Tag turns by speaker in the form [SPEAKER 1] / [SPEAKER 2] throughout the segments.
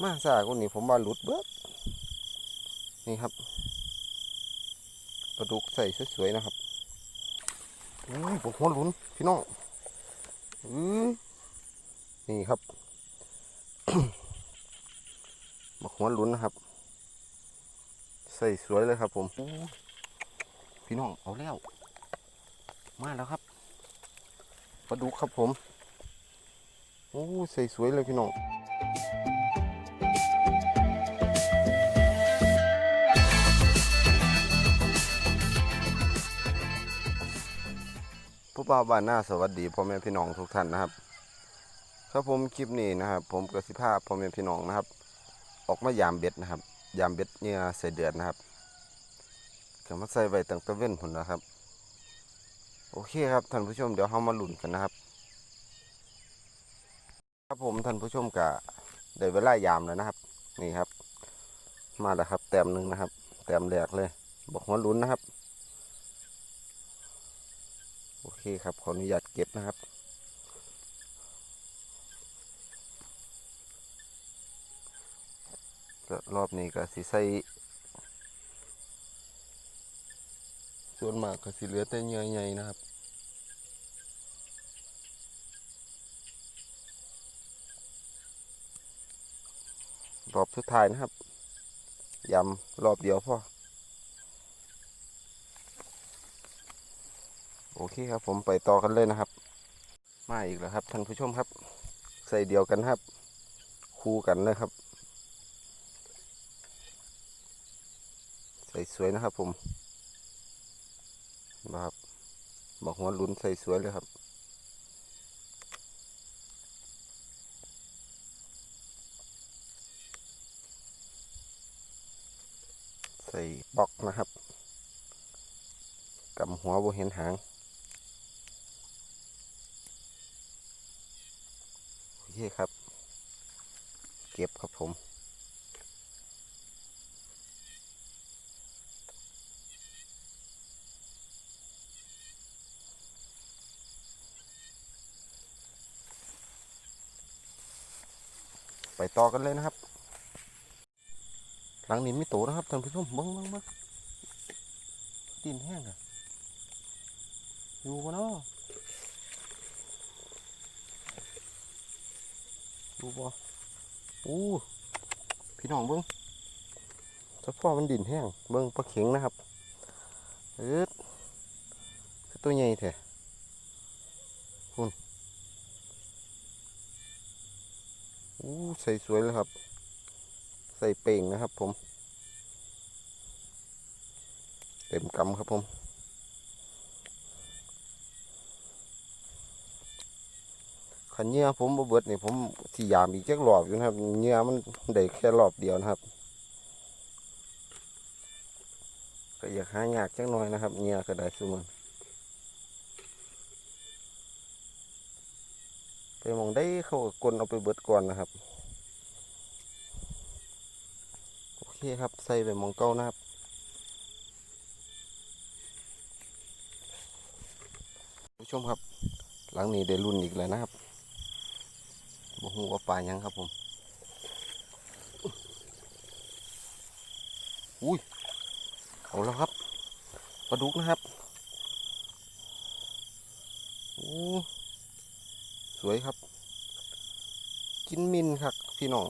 [SPEAKER 1] มาซาคนนี้ผมว่าหลุดเบิดนี่ครับปลาดุกใส่สวยๆนะครับอุ้ยผมหัวหลุนพี่น้องอือนี่ครับบักหัวหลุนนะครับ ใส่สวยเลยครับ ผมอู้พี่น้องเอาแล้ว มาแล้วครับปลาดุกครับผมโอ้ใส่สวยเลยพี่น้อง ผู้บ่าวบ้านหน้าสวัสดีพ่อแม่พี่น้องทุกท่านนะครับ ครับผมคลิปนี้นะครับ ผมกสิภาพพ่อแม่พี่น้องนะครับ ออกมายามเบ็ดนะครับ ยามเบ็ดเหงื่อใส่เดือนนะครับก็มาใส่ไว้ตั้งแตะเว้นผลนะครับ โอเคครับท่านผู้ชมเดี๋ยวเรามาลุ้นกันนะครับ ครับผมท่านผู้ชมกะได้เวลายามแล้วนะครับ นี่ครับ มาแล้วครับ แต้มหนึ่งนะครับ แต้มแรกเลย บอกหัวลุ้นนะครับ โอเคครับขออนุญาตเก็บนะครับรอบนี้ก็สิใส่ส่วนมากก็สิเหลือแต่เหยื่อใหญ่นะครับรอบสุดท้ายนะครับยำรอบเดียวพอ โอเคครับ ผมไปต่อกันเลยนะครับ มาอีกแล้วครับท่านผู้ชมครับ ใส่เดียวกันครับ คู่กันเลยครับ ใส่สวยนะครับผมนะครับบอกหัวลุ้นใส่สวยเลยครับใส่บล็อกนะครับกำหัวบ่เห็นหาง โอเครับ เก็บครับผมไปต่อกันเลยนะครับ หลังนี้มีโตนะครับท่านผู้ชมเบิ้งเบิ้งเบิ้งดินแห้งอะอยู่ปะเนาะ อยู่อู้พี่น้องเบิ้งเฉพาะมันดินแห้งเบิ้งปลาเข็งนะครับเออคือตัวใหญ่แท้คุณอู้ใส่สวยเลยครับ ใส่เป่งนะครับผม เต็มกำครับผม ขันเหงื่อผมบ่เบิดนี่ผมสียามอีกจักรอบอยู่นะครับเหงื่อมันได้แค่รอบเดียวนะครับก็อยากหายากจักหน่อยนะครับเหงื่อก็ได้ซุมันไปมองได้เขาก็กลนเอาไปเบิดก่อนนะครับโอเคครับใส่ไปมองเก้านะครับผู้ชมครับ หลังนี้ได้รุ่นอีกแล้วนะครับ บ่หูว่าปลายังครับผม อุ้ยเอาแล้วครับปลาดุกนะครับโอ้สวยครับ กินมินครับพี่น้อง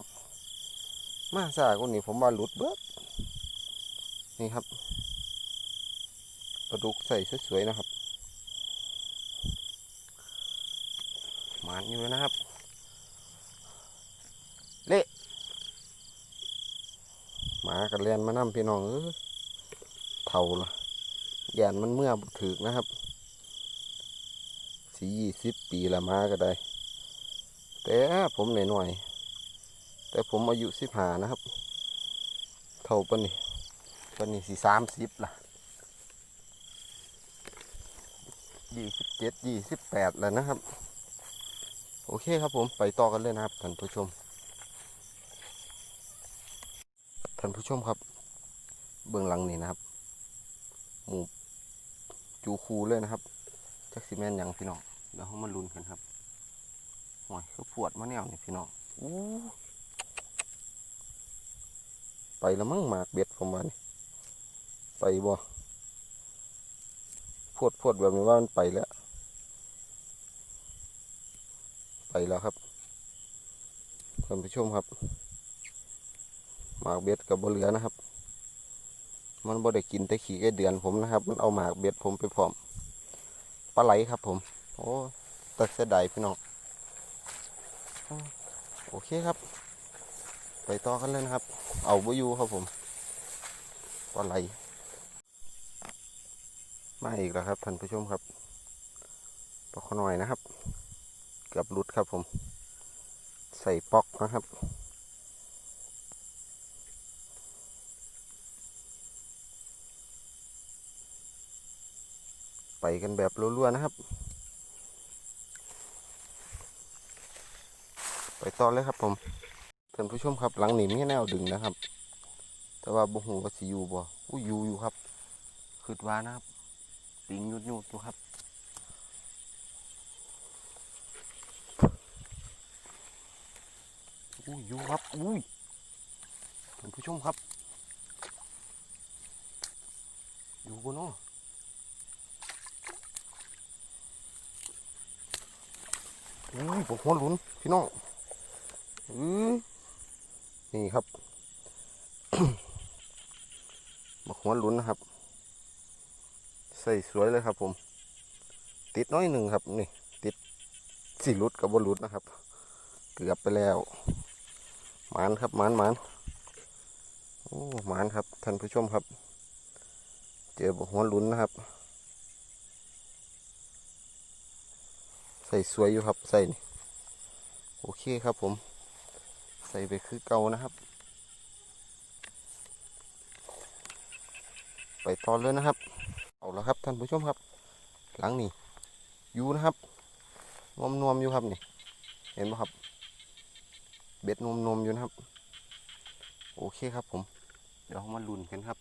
[SPEAKER 1] มาซาคนนี้ผมว่าหลุดเบิดนี่ครับปลาดุกใส่สวยๆนะครับ หมานอยู่นะครับ เละหมากันเลียนมานํพี่น้องเออเท่าละยานมันเมื่อถึกนะครับสี่ยี่สิบปีละมาก็ได้ แต่ผมหน่อยๆแต่ผมอายุสิบหานะครับ เท่าปนี่ปนนี่สี่สามสิบละยี่สิบเจ็ดยี่สิบแปดแล้วนะครับ โอเคครับผมไปต่อกันเลยนะครับท่านผู้ชม ท่านผู้ชมครับ เบื้องหลังนี่นะครับ หมูจูคูเลยนะครับจักซีแมนยังพี่น้องเดี๋ยวเขามาลุ้นกันครับห่วยคือปวดมาแนวนี่พี่น้องอู้ไปแล้วมั้งหมากเบ็ดผมว่านี่ไปบ่พวดพวดแบบนี้ว่ามันไปแล้ว ไปแล้วครับท่านผู้ชมครับ หมากเบ็ดกับบเหลือนะครับ มันบ่ได้กินแต่ขี้ไก่เดือนผมนะครับ มันเอาหมากเบ็ดผมไปพร้อมปลาไหลครับผม โอ้ตัดเสียดายพี่น้องโอเคครับ ไปต่อกันเลยนะครับ เอาบอยู่ครับผมปลาไหลมาอีกแล้วครับท่านผู้ชมครับปลาขอหน่อยนะครับ เกือบหลุดครับผม ใส่ปอกนะครับ ไปกันแบบรัวๆนะครับ ไปต่อเลยครับผมท่านผู้ชมครับหลังหนี้มีแนวดึงนะครับ แต่ว่าบุหูว่าสิอยู่บ่อู้อยู่อยู่ครับคืดว่านะครับติงยุดยุดอยู่ครับอุ้ยอยู่ครับอุ้ยท่านผู้ชมครับ อยู่บนน้อ อุ้ยผมหัวหลุนพี่น้องอือนี่ครับบักหัวหลุนนะครับ ใส่สวยเลยครับ ผม ติดน้อยหนึ่งครับ นี่ ติดสีรุดกับบนรุดนะครับ เกือบไปแล้วหมานครับหมานหมานโอ้หมานครับท่านผู้ชมครับ เจอหัวหลุนนะครับ ส่สวยอยู่ครับใส่นี่โอเคครับผม ใส่ไปคือเก่านะครับ ไปต่อเลยนะครับ เอาแล้วครับท่านผู้ชมครับ หลังนี่อยู่นะครับนวมนวมอยู่ครับนี่ เห็นไหมครับ เบ็ดนมนมอยู่นะครับ โอเคครับผม เดี๋ยวมาลุ้นกันครับ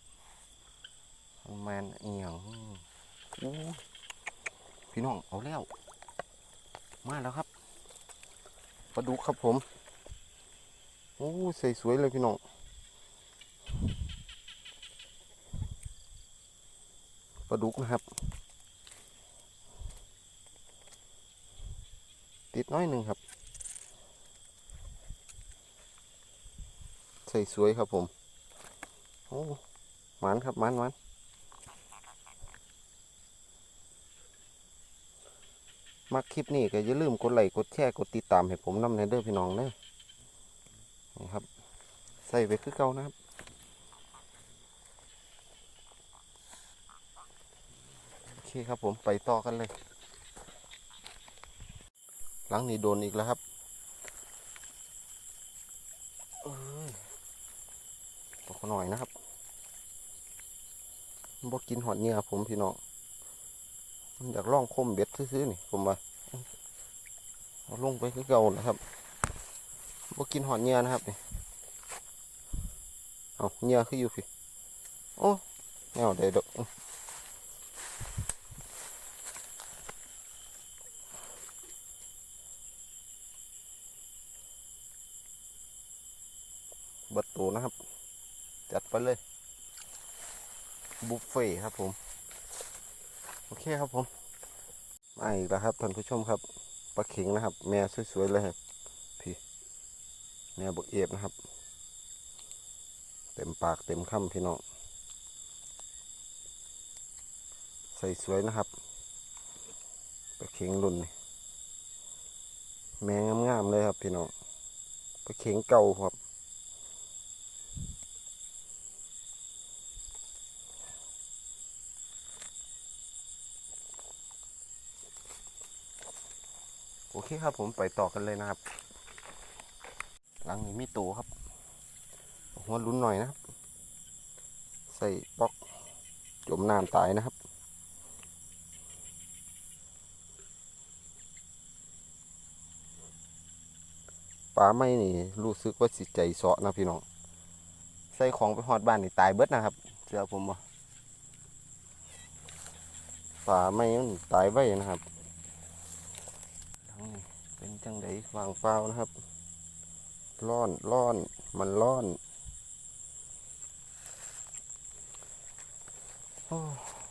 [SPEAKER 1] แมนเอียงอู้พี่น้องเอาแล้ว มาแล้วครับปลาดุกครับผม โอ้ใส่สวยเลยพี่น้องปลาดุกนะครับ ติดน้อยหนึ่งครับ ใส่สวยครับผม โอ้หมันครับหมันหมัน มักคลิปนี้ก็อย่าลืมกดไลค์กดแชร์กดติดตามให้ผมนำในเด้อพี่น้องเด้อนี่ครับ ใส่ไปคือเก่านะครับโอเคครับผมไปต่อกันเลย หลังนี้โดนอีกแล้วครับเอ้ยตกหน่อยนะครับบ่กินหอดเหงื่อผมพี่น้อง อยากล่องคมเบ็ดซื้อๆนี่ผมว่าเอาลงไปคือเก่านะครับบ่กินหอดเหงื่อนะครับนี่เอาเหงื่อคืออยู่พี่โอ้แนวได้ดอกอื้อเบัดตูนะครับ จัดไปเลย บุฟเฟ่ต์ครับผม โอเคครับผมมาอีกแล้วครับท่านผู้ชมครับปลาเข็งนะครับ แม่สวยๆเลยครับพี่แม่บกเอฟนะครับ เต็มปากเต็มคำพี่น้องใส่สวยนะครับปลาเข็งรุ่นนี่แม่งามๆเลยครับพี่น้องปลาเข็งเก่าครับ คครับผมไปต่อกันเลยนะครับ หลังนี้มีตูครับหัวลุ้นหน่อยนะครับ ใส่ปอกจมน้ำตายนะครับปลาไม่นี่รู้สึกว่าสิใจเสาะนะพี่น้อง ใส่ของไปหอดบ้านนี่ตายเบิดนะครับเชื่อผมบ่ปลาไม่มันตายไว้นะครับ จังไดวางเปล่านะครับ ร้อนร้อนมันร้อน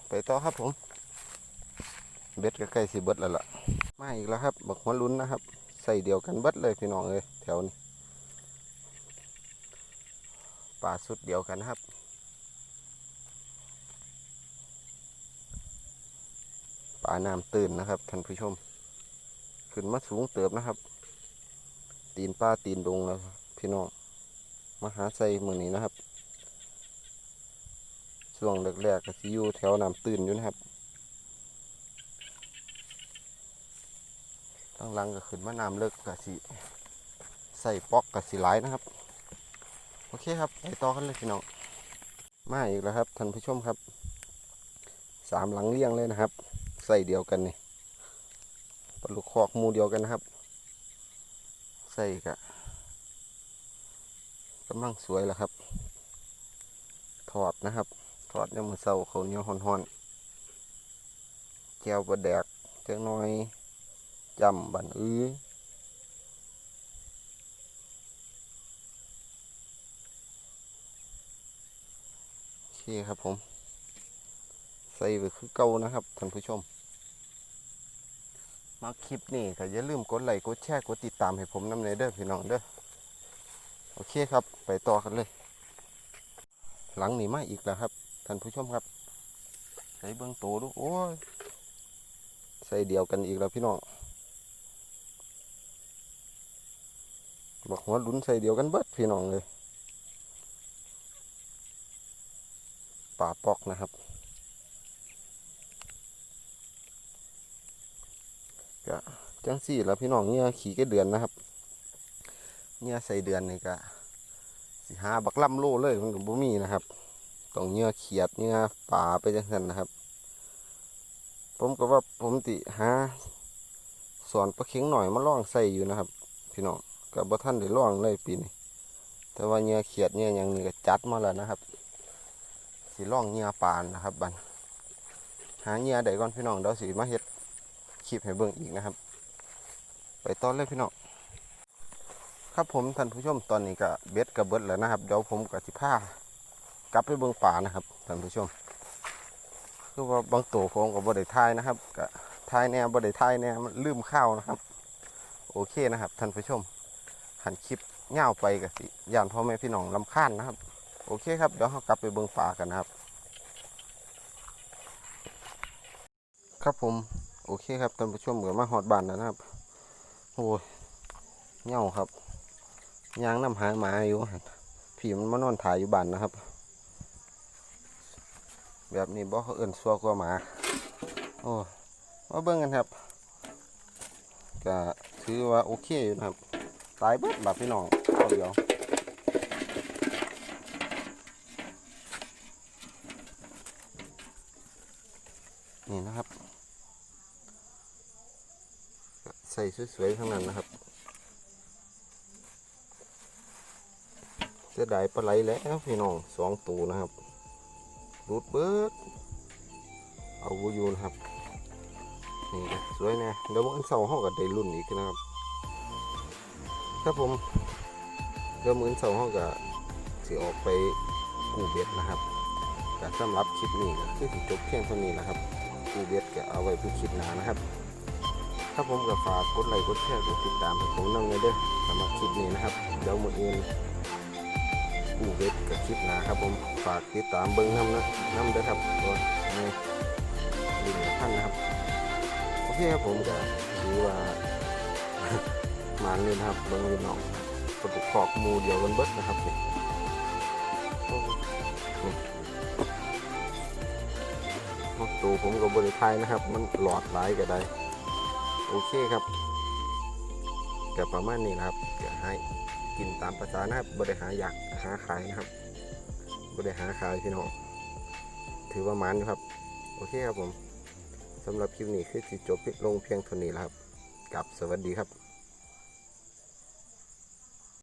[SPEAKER 1] ไปต่อครับผม เบ็ดก็ใกล้สิเบิดแล้วล่ะ มาอีกแล้วครับ บักหัวลุ้นนะครับ ใส่เดียวกันเบิดเลยพี่น้องเลยแถวนี้ป่าสุดเดียวกันครับป่าน้ำตื่นนะครับท่านผู้ชม ขึ้นมาสูงเติบนะครับ ตีนป้าตีนดงแล้วพี่น้องมาหาใส่มือนี้นะครับช่วงแรกๆก็สิอยู่แถวน้ำตื่นอยู่นะครับหลังก็ขึ้นมาน้ำเลิกก็สิใส่ปอกก็สิหลนะครับ โอเคครับไปต่อกันเลยพี่น้องมาอีกแล้วครับท่านผู้ชมครับสามหลังเลี้ยงเลยนะครับ ใส่เดียวกันนี่ ปลาลูกคอกหมูเดียวกันนะครับ ใส่กะกำลังสวยแล้วครับ ถอดนะครับ ถอดยังมือเศร้าเขาเนียห่อนๆแก้วประแดกเจ้าน้อยจำบันอื้อโอเคครับผม ใส่ไปคือเก่านะครับท่านผู้ชม มาคลิปนี้ก็อย่าลืมกดไลค์กดแชร์กดติดตามให้ผมนำในเด้อพี่น้องเด้อโอเคครับ ไปต่อกันเลย หลังนี้มาอีกแล้วครับท่านผู้ชมครับใส่เบื้องโตดูโอ้ยใส่เดียวกันอีกแล้วพี่น้องบอกหัวลุ้นใส่เดียวกันเบิดพี่น้องเลยป่าปอกนะครับ ก็จังสี่แล้วพี่น้องเนี่ยขี่ก็เดือนนะครับเนี่ยใส่เดือนนี่ก็สิหาบักล่ำโลเลยมันก็บ่มีนะครับต้องเนื้อเขียดเนื้อป่าไปจังซั่นนะครับ ผมก็ว่าผมติหาสอนปลาเข็งหน่อยมาล่องใส่อยู่นะครับ พี่น้องก็บ่ท่านได้ล่องเลยปีนี้แต่ว่าเนื้อเขียดเนื้ออย่างนี้ก็จัดมาแล้วนะครับสิล่องเนื้อปานนะครับบันหาเนื้อได้ก่อนพี่น้องเดี๋ยวสิมาเฮ็ด ลิปให้เบิ่งอีกนะครับ ไปตอนเลยพี่น้องครับผมท่านผู้ชมตอนนี้ก็เบ็ดกับเบิดแล้วนะครับ เดี๋ยวผมกับสิพากลับไปเบิ่งป่านะครับท่านผู้ชม คือว่าบางตัวผมกับบ่ได้ทายนะครับก็ทายแนวบ่ได้ทายแนวมันลืมข้าวนะครับ โอเคนะครับท่านผู้ชม หันคลิปเง่าไปกับสิยานพ่อแม่พี่น้องลำคาญนะครับ โอเคครับเดี๋ยวเรากลับไปเบิ่งป่ากันนะครับ ครับผม โอเคครับท่านผู้ชมเกิดมาหอดบานแล้วนะครับ โอ้ยเงาครับยางน้ำหาหมาอยู่ผีมันมานอนถ่ายอยู่บานนะครับ แบบนี้บ่เขาเอิ่นซัวกว่าหมา โอ้มาเบิ่งกันครับก็ถือว่าโอเคอยู่นะครับ ตายเบิดแบบพี่น้องเอเดียวนี่นะครับ ใส่สวยๆทั้งนั้นนะครับเสียดายปลาไหลแล้วพี่น้องสองตัวนะครับรูดเบิดเอาวูอยู่นะครับนี่นะสวยนะเดี๋ยววันเสาร์ห้องกับได้รุ่นอีกนะครับ ครับผมเดี๋ยวมื้อเสาร์ห้องกับสิออกไปกูเบ็ดนะครับแต่สำหรับคลิปนี้ก็คือจบเพียงเท่านี้นะครับกูเบ็ดก็เอาไว้เพื่อคลิปหน้านะครับ ถ้าผมก็ฝากกดไลค์กดแชร์กดติดตามให้ผมนั่งเลยเด้อสำหรับคลิปนี้นะครับ เดี๋ยวมืออื่นกูเวทกับคลิปหน้าครับผมฝากติดตามเบิ้งน้ำนะน้ำเด้อครับตัวนี้ลิงก์ท่านนะครับโอเคครับผมก็ถือว่ามาเลยนะครับเบิ้งยีน้องกระปุกขอกมูเดียวกันเบิดนะครับนี่โอ้นี่โอ้ตัวผมกับบริไทยนะครับ มันหลอดหลายก็ได้ โอเคครับกับประมาณนี้นะครับเดี๋ยวให้กินตามภาษานะครับบริหารอยากหาขายนะครับบริหารขายพี่น้องถือว่ามันครับ โอเคครับผมสำหรับคลิปนี้คือจิจบลงเพียงเท่านี้แล้วครับกับสวัสดีครับ